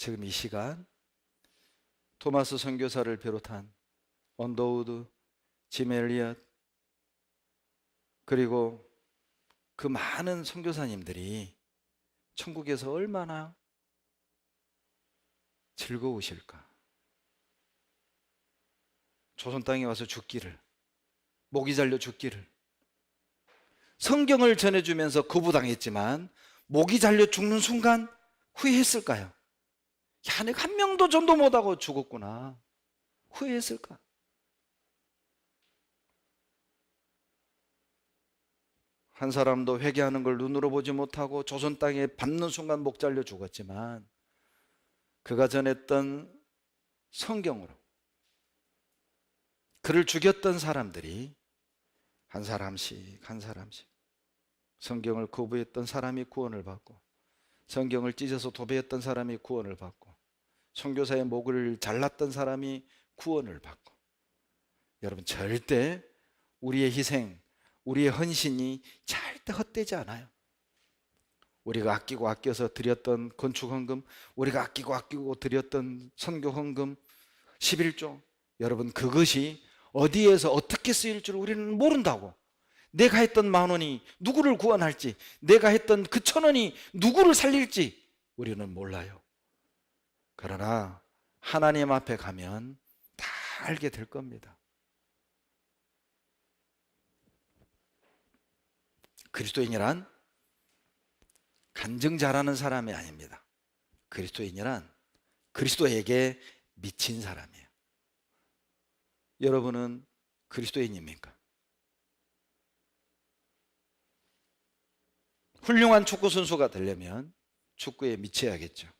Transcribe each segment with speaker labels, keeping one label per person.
Speaker 1: 지금 이 시간 토마스 선교사를 비롯한 언더우드, 짐 엘리엇 그리고 그 많은 선교사님들이 천국에서 얼마나 즐거우실까? 조선 땅에 와서 죽기를 목이 잘려 죽기를 성경을 전해주면서 거부당했지만 목이 잘려 죽는 순간 후회했을까요? 야, 내가 한 명도 전도 못하고 죽었구나. 후회했을까? 한 사람도 회개하는 걸 눈으로 보지 못하고 조선 땅에 밟는 순간 목 잘려 죽었지만 그가 전했던 성경으로 그를 죽였던 사람들이 한 사람씩 한 사람씩 성경을 거부했던 사람이 구원을 받고 성경을 찢어서 도배했던 사람이 구원을 받고 선교사의 목을 잘랐던 사람이 구원을 받고 여러분 절대 우리의 희생, 우리의 헌신이 절대 헛되지 않아요. 우리가 아끼고 아껴서 드렸던 건축 헌금, 우리가 아끼고 아끼고 드렸던 선교 헌금 11조 여러분 그것이 어디에서 어떻게 쓰일 줄 우리는 모른다고. 내가 했던 만 원이 누구를 구원할지, 내가 했던 그 천 원이 누구를 살릴지 우리는 몰라요. 그러나 하나님 앞에 가면 다 알게 될 겁니다. 그리스도인이란 간증 잘하는 사람이 아닙니다. 그리스도인이란 그리스도에게 미친 사람이에요. 여러분은 그리스도인입니까? 훌륭한 축구 선수가 되려면 축구에 미쳐야겠죠.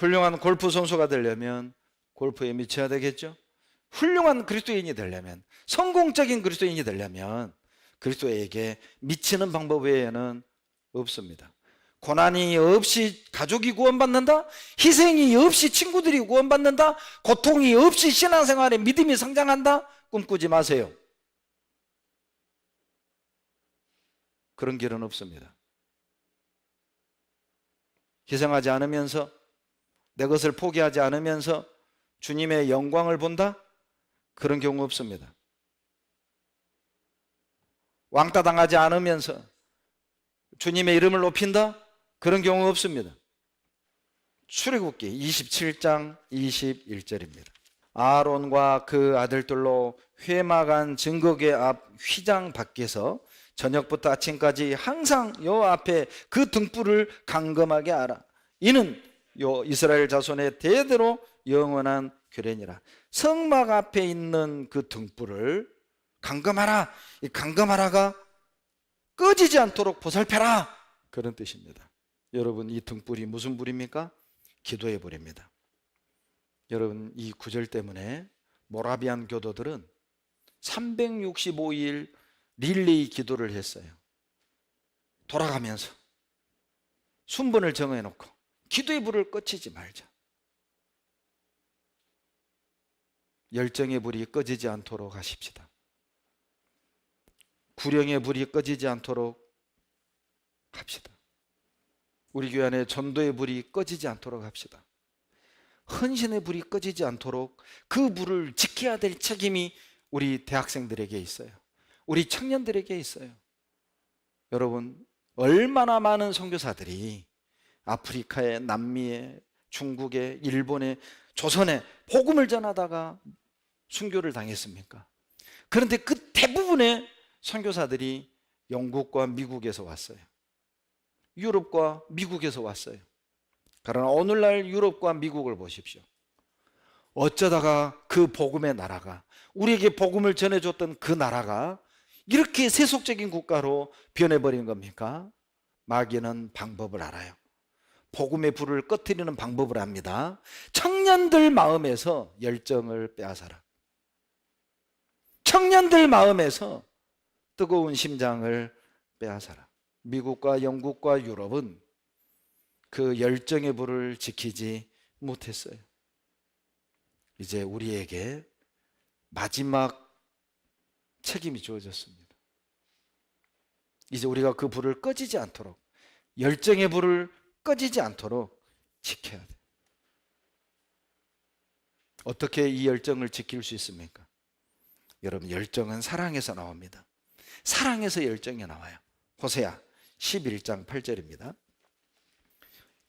Speaker 1: 훌륭한 골프 선수가 되려면 골프에 미쳐야 되겠죠. 훌륭한 그리스도인이 되려면 성공적인 그리스도인이 되려면 그리스도에게 미치는 방법 외에는 없습니다. 고난이 없이 가족이 구원받는다? 희생이 없이 친구들이 구원받는다? 고통이 없이 신앙생활에 믿음이 성장한다? 꿈꾸지 마세요. 그런 길은 없습니다. 희생하지 않으면서 내 것을 포기하지 않으면서 주님의 영광을 본다? 그런 경우 없습니다. 왕따 당하지 않으면서 주님의 이름을 높인다? 그런 경우 없습니다. 출애굽기 27장 21절입니다. 아론과 그 아들들로 회막안 증거계 앞 휘장 밖에서 저녁부터 아침까지 항상 요 앞에 그 등불을 강검하게 하라. 이는 요 이스라엘 자손의 대대로 영원한 규례니라. 성막 앞에 있는 그 등불을 강검하라. 이 강검하라가 꺼지지 않도록 보살펴라. 그런 뜻입니다. 여러분 이 등불이 무슨 불입니까? 기도의 불입니다. 여러분 이 구절 때문에 모라비안 교도들은 365일 릴레이 기도를 했어요. 돌아가면서 순번을 정해 놓고 기도의 불을 꺼치지 말자. 열정의 불이 꺼지지 않도록 하십시다. 구령의 불이 꺼지지 않도록 합시다. 우리 교회 안에 전도의 불이 꺼지지 않도록 합시다. 헌신의 불이 꺼지지 않도록 그 불을 지켜야 될 책임이 우리 대학생들에게 있어요. 우리 청년들에게 있어요. 여러분, 얼마나 많은 선교사들이 아프리카에, 남미에, 중국에, 일본에, 조선에 복음을 전하다가 순교를 당했습니까? 그런데 그 대부분의 선교사들이 영국과 미국에서 왔어요. 유럽과 미국에서 왔어요. 그러나 오늘날 유럽과 미국을 보십시오. 어쩌다가 그 복음의 나라가 우리에게 복음을 전해줬던 그 나라가 이렇게 세속적인 국가로 변해버린 겁니까? 마귀는 방법을 알아요. 복음의 불을 꺼트리는 방법을 압니다. 청년들 마음에서 열정을 빼앗아라. 청년들 마음에서 뜨거운 심장을 빼앗아라. 미국과 영국과 유럽은 그 열정의 불을 지키지 못했어요. 이제 우리에게 마지막 책임이 주어졌습니다. 이제 우리가 그 불을 꺼지지 않도록 열정의 불을 꺼지지 않도록 지켜야 돼. 어떻게 이 열정을 지킬 수 있습니까? 여러분 열정은 사랑에서 나옵니다. 사랑에서 열정이 나와요. 호세야 11장 8절입니다.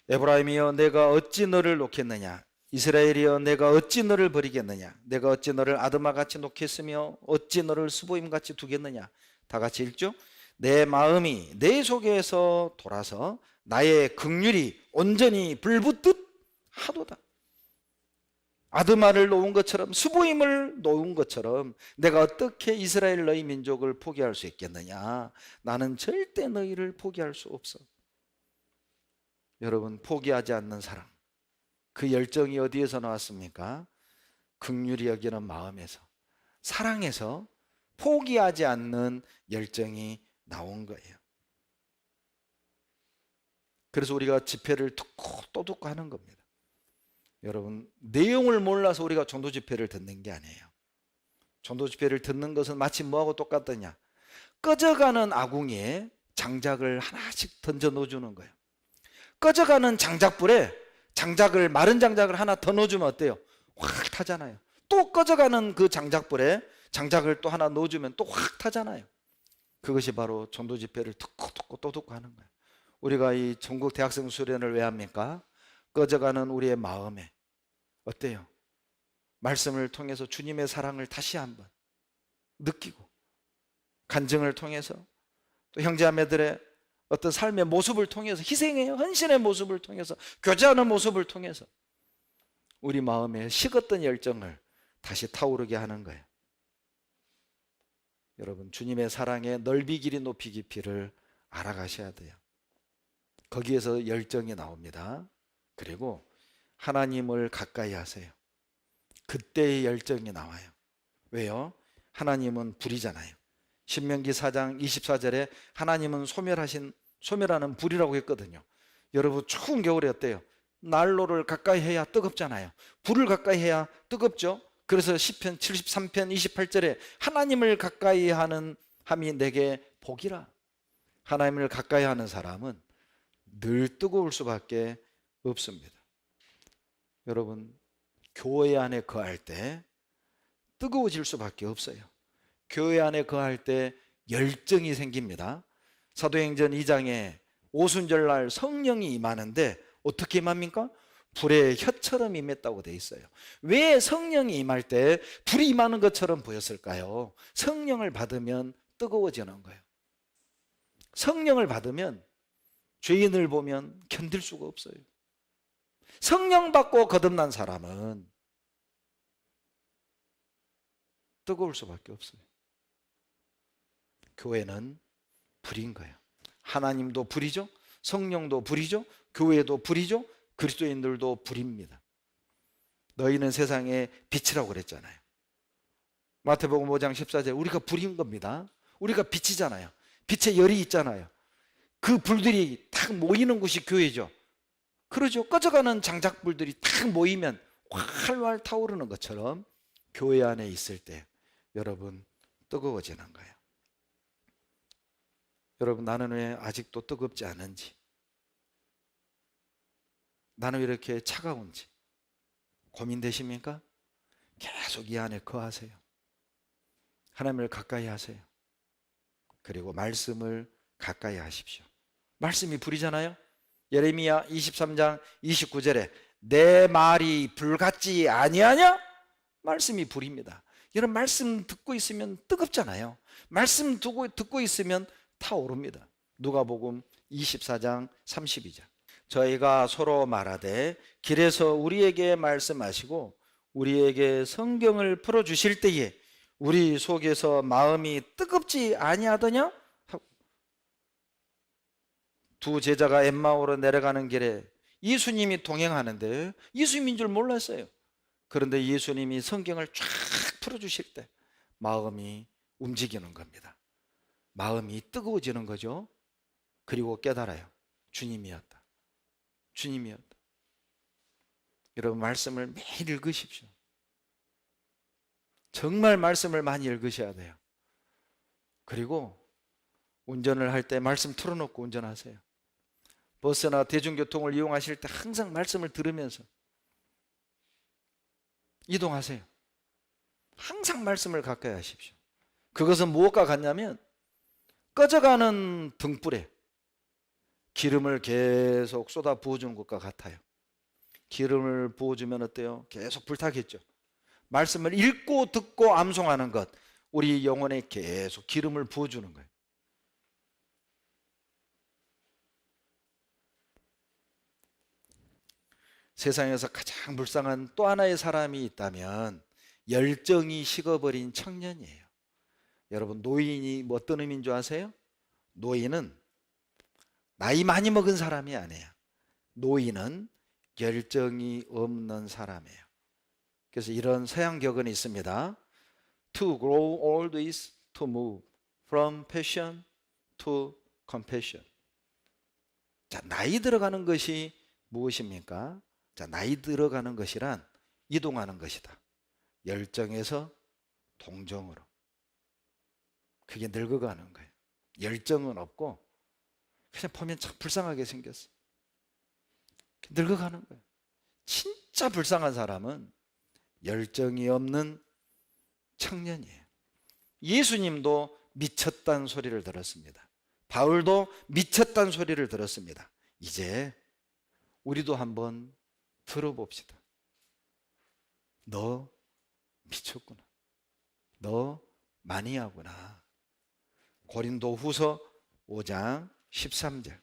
Speaker 1: 에브라임이여 내가 어찌 너를 놓겠느냐 이스라엘이여 내가 어찌 너를 버리겠느냐 내가 어찌 너를 아드마 같이 놓겠으며 어찌 너를 수보임 같이 두겠느냐 다 같이 읽죠 내 마음이 내 속에서 돌아서 나의 극률이 온전히 불붙듯 하도다 아드마를 놓은 것처럼 수보임을 놓은 것처럼 내가 어떻게 이스라엘 너희 민족을 포기할 수 있겠느냐 나는 절대 너희를 포기할 수 없어 여러분 포기하지 않는 사랑 그 열정이 어디에서 나왔습니까? 극률이 여기는 마음에서 사랑에서 포기하지 않는 열정이 나온 거예요. 그래서 우리가 집회를 듣고 또 듣고 하는 겁니다. 여러분 내용을 몰라서 우리가 전도 집회를 듣는 게 아니에요. 전도 집회를 듣는 것은 마치 뭐하고 똑같더냐? 꺼져가는 아궁이에 장작을 하나씩 던져 넣어주는 거예요. 꺼져가는 장작불에 장작을 마른 장작을 하나 더 넣어주면 어때요? 확 타잖아요. 또 꺼져가는 그 장작불에 장작을 또 하나 넣어주면 또 확 타잖아요. 그것이 바로 전도 집회를 듣고 듣고 또 듣고 하는 거예요. 우리가 이 전국 대학생 수련을 왜 합니까? 꺼져가는 우리의 마음에 어때요? 말씀을 통해서 주님의 사랑을 다시 한번 느끼고 간증을 통해서 또 형제자매들의 어떤 삶의 모습을 통해서 희생의 헌신의 모습을 통해서 교제하는 모습을 통해서 우리 마음에 식었던 열정을 다시 타오르게 하는 거예요. 여러분 주님의 사랑의 넓이 길이 높이 깊이를 알아가셔야 돼요. 거기에서 열정이 나옵니다. 그리고 하나님을 가까이 하세요. 그때의 열정이 나와요. 왜요? 하나님은 불이잖아요. 신명기 4장 24절에 하나님은 소멸하신 소멸하는 불이라고 했거든요. 여러분 추운 겨울에 어때요? 난로를 가까이 해야 뜨겁잖아요. 불을 가까이 해야 뜨겁죠. 그래서 시편 73편 28절에 하나님을 가까이 하는 함이 내게 복이라. 하나님을 가까이 하는 사람은 늘 뜨거울 수밖에 없습니다. 여러분 교회 안에 거할 때 뜨거워질 수밖에 없어요. 교회 안에 거할 때 열정이 생깁니다. 사도행전 2장에 오순절날 성령이 임하는데 어떻게 임합니까? 불의 혀처럼 임했다고 돼 있어요. 왜 성령이 임할 때 불이 임하는 것처럼 보였을까요? 성령을 받으면 뜨거워지는 거예요. 성령을 받으면 죄인을 보면 견딜 수가 없어요. 성령 받고 거듭난 사람은 뜨거울 수밖에 없어요. 교회는 불인 거예요. 하나님도 불이죠. 성령도 불이죠. 교회도 불이죠. 그리스도인들도 불입니다. 너희는 세상의 빛이라고 그랬잖아요. 마태복음 5장 14절 우리가 불인 겁니다. 우리가 빛이잖아요. 빛의 열이 있잖아요. 그 불들이 탁 모이는 곳이 교회죠. 그러죠. 꺼져가는 장작불들이 탁 모이면 활활 타오르는 것처럼 교회 안에 있을 때 여러분 뜨거워지는 거예요. 여러분 나는 왜 아직도 뜨겁지 않은지 나는 왜 이렇게 차가운지 고민되십니까? 계속 이 안에 거하세요. 하나님을 가까이 하세요. 그리고 말씀을 가까이 하십시오. 말씀이 불이잖아요. 예레미야 23장 29절에 내 말이 불같지 아니하냐? 말씀이 불입니다. 여러분 말씀 듣고 있으면 뜨겁잖아요. 말씀 듣고, 듣고 있으면 타오릅니다. 누가복음 24장 32절. 저희가 서로 말하되 길에서 우리에게 말씀하시고 우리에게 성경을 풀어 주실 때에 우리 속에서 마음이 뜨겁지 아니하더냐? 두 제자가 엠마오로 내려가는 길에 예수님이 동행하는데 예수님인 줄 몰랐어요. 그런데 예수님이 성경을 쫙 풀어 주실 때 마음이 움직이는 겁니다. 마음이 뜨거워지는 거죠. 그리고 깨달아요. 주님이었다. 주님이었다. 여러분 말씀을 매일 읽으십시오. 정말 말씀을 많이 읽으셔야 돼요. 그리고 운전을 할 때 말씀 틀어놓고 운전하세요. 버스나 대중교통을 이용하실 때 항상 말씀을 들으면서 이동하세요. 항상 말씀을 가까이 하십시오. 그것은 무엇과 같냐면 꺼져가는 등불에 기름을 계속 쏟아 부어주는 것과 같아요. 기름을 부어주면 어때요? 계속 불타겠죠. 말씀을 읽고 듣고 암송하는 것, 우리 영혼에 계속 기름을 부어주는 거예요. 세상에서 가장 불쌍한 또 하나의 사람이 있다면 열정이 식어버린 청년이에요. 여러분 노인이 뭐 어떤 의미인 줄 아세요? 노인은 나이 많이 먹은 사람이 아니에요. 노인은 열정이 없는 사람이에요. 그래서 이런 서양 격언이 있습니다. To grow old is to move from passion to compassion. 자, 나이 들어가는 것이 무엇입니까? 자, 나이 들어가는 것이란 이동하는 것이다. 열정에서 동정으로. 그게 늙어가는 거예요. 열정은 없고 그냥 보면 참 불쌍하게 생겼어. 늙어가는 거예요. 진짜 불쌍한 사람은 열정이 없는 청년이에요. 예수님도 미쳤다는 소리를 들었습니다. 바울도 미쳤다는 소리를 들었습니다. 이제 우리도 한번 들어봅시다. 너 미쳤구나. 너 마니아구나. 고린도 후서 5장 13절.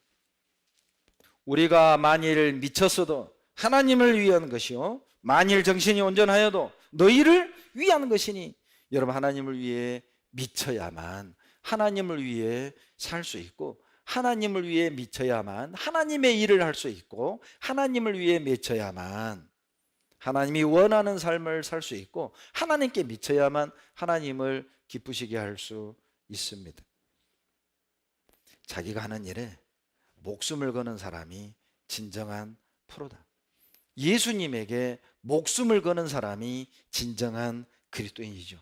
Speaker 1: 우리가 만일 미쳤어도 하나님을 위한 것이요. 만일 정신이 온전하여도 너희를 위한 것이니 여러분 하나님을 위해 미쳐야만 하나님을 위해 살 수 있고 하나님을 위해 미쳐야만 하나님의 일을 할 수 있고 하나님을 위해 미쳐야만 하나님이 원하는 삶을 살 수 있고 하나님께 미쳐야만 하나님을 기쁘시게 할 수 있습니다. 자기가 하는 일에 목숨을 거는 사람이 진정한 프로다. 예수님에게 목숨을 거는 사람이 진정한 그리스도인이죠.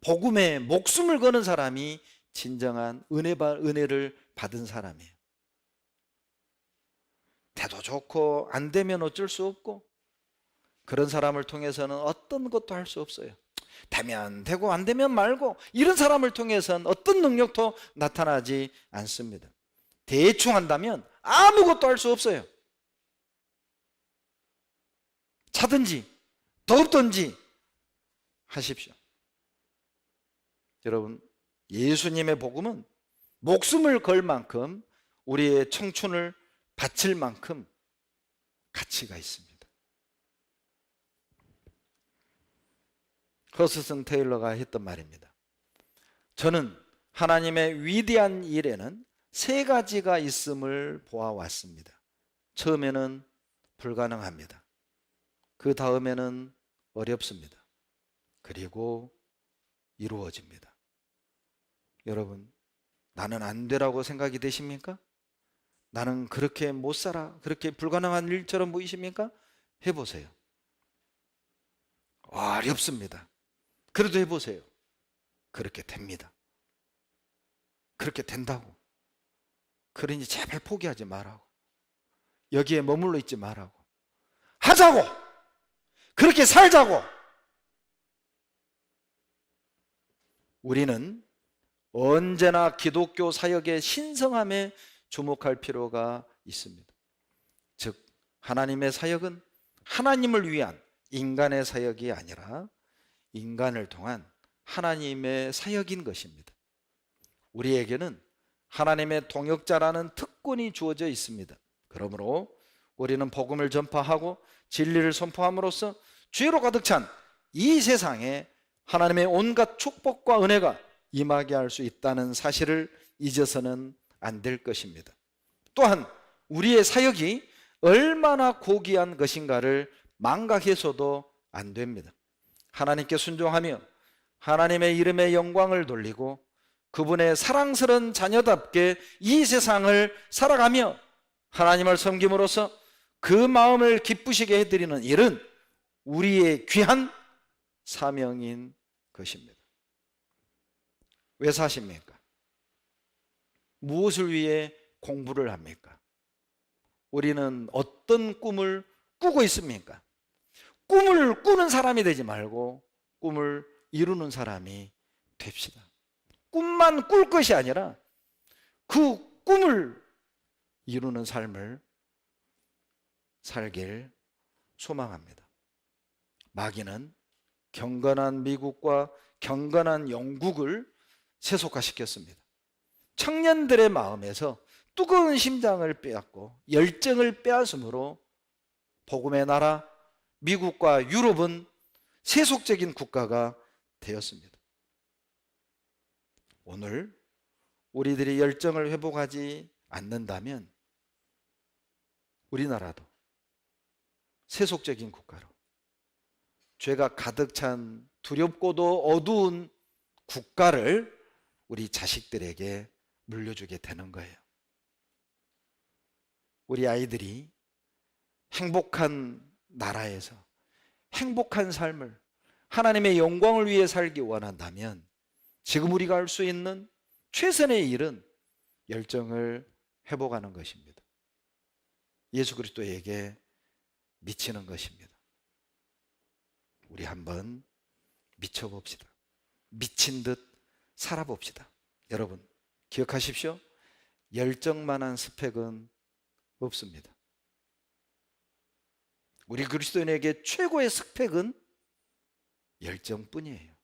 Speaker 1: 복음에 목숨을 거는 사람이 진정한 은혜 은혜를 받은 사람이에요. 대도 좋고 안 되면 어쩔 수 없고 그런 사람을 통해서는 어떤 것도 할 수 없어요. 되면 되고 안 되면 말고 이런 사람을 통해서는 어떤 능력도 나타나지 않습니다. 대충 한다면 아무것도 할 수 없어요. 차든지 덥든지 하십시오. 여러분, 예수님의 복음은 목숨을 걸 만큼 우리의 청춘을 바칠 만큼 가치가 있습니다. 허스슨 테일러가 했던 말입니다. 저는 하나님의 위대한 일에는 세 가지가 있음을 보아왔습니다. 처음에는 불가능합니다. 그 다음에는 어렵습니다. 그리고 이루어집니다. 여러분, 나는 안 되라고 생각이 되십니까? 나는 그렇게 못 살아. 그렇게 불가능한 일처럼 보이십니까? 해보세요. 어렵습니다. 그래도 해보세요. 그렇게 됩니다. 그렇게 된다고. 그러니 제발 포기하지 말라고. 여기에 머물러 있지 말라고. 하자고! 그렇게 살자고! 우리는 언제나 기독교 사역의 신성함에 주목할 필요가 있습니다. 즉, 하나님의 사역은 하나님을 위한 인간의 사역이 아니라 인간을 통한 하나님의 사역인 것입니다. 우리에게는 하나님의 동역자라는 특권이 주어져 있습니다. 그러므로 우리는 복음을 전파하고 진리를 선포함으로써 죄로 가득 찬 이 세상에 하나님의 온갖 축복과 은혜가 임하게 할 수 있다는 사실을 잊어서는 안 될 것입니다. 또한 우리의 사역이 얼마나 고귀한 것인가를 망각해서도 안 됩니다. 하나님께 순종하며 하나님의 이름의 영광을 돌리고 그분의 사랑스러운 자녀답게 이 세상을 살아가며 하나님을 섬김으로써 그 마음을 기쁘시게 해드리는 일은 우리의 귀한 사명인 것입니다. 왜 사십니까? 무엇을 위해 공부를 합니까? 우리는 어떤 꿈을 꾸고 있습니까? 꿈을 꾸는 사람이 되지 말고 꿈을 이루는 사람이 됩시다. 꿈만 꿀 것이 아니라 그 꿈을 이루는 삶을 살길 소망합니다. 마귀는 경건한 미국과 경건한 영국을 세속화시켰습니다. 청년들의 마음에서 뜨거운 심장을 빼앗고 열정을 빼앗음으로 복음의 나라 미국과 유럽은 세속적인 국가가 되었습니다. 오늘 우리들이 열정을 회복하지 않는다면 우리나라도 세속적인 국가로 죄가 가득 찬 두렵고도 어두운 국가를 우리 자식들에게 물려주게 되는 거예요. 우리 아이들이 행복한 나라에서 행복한 삶을 하나님의 영광을 위해 살기 원한다면 지금 우리가 할 수 있는 최선의 일은 열정을 회복하는 것입니다. 예수 그리스도에게 미치는 것입니다. 우리 한번 미쳐봅시다. 미친 듯 살아봅시다. 여러분, 기억하십시오. 열정만한 스펙은 없습니다. 우리 그리스도인에게 최고의 스펙은 열정뿐이에요.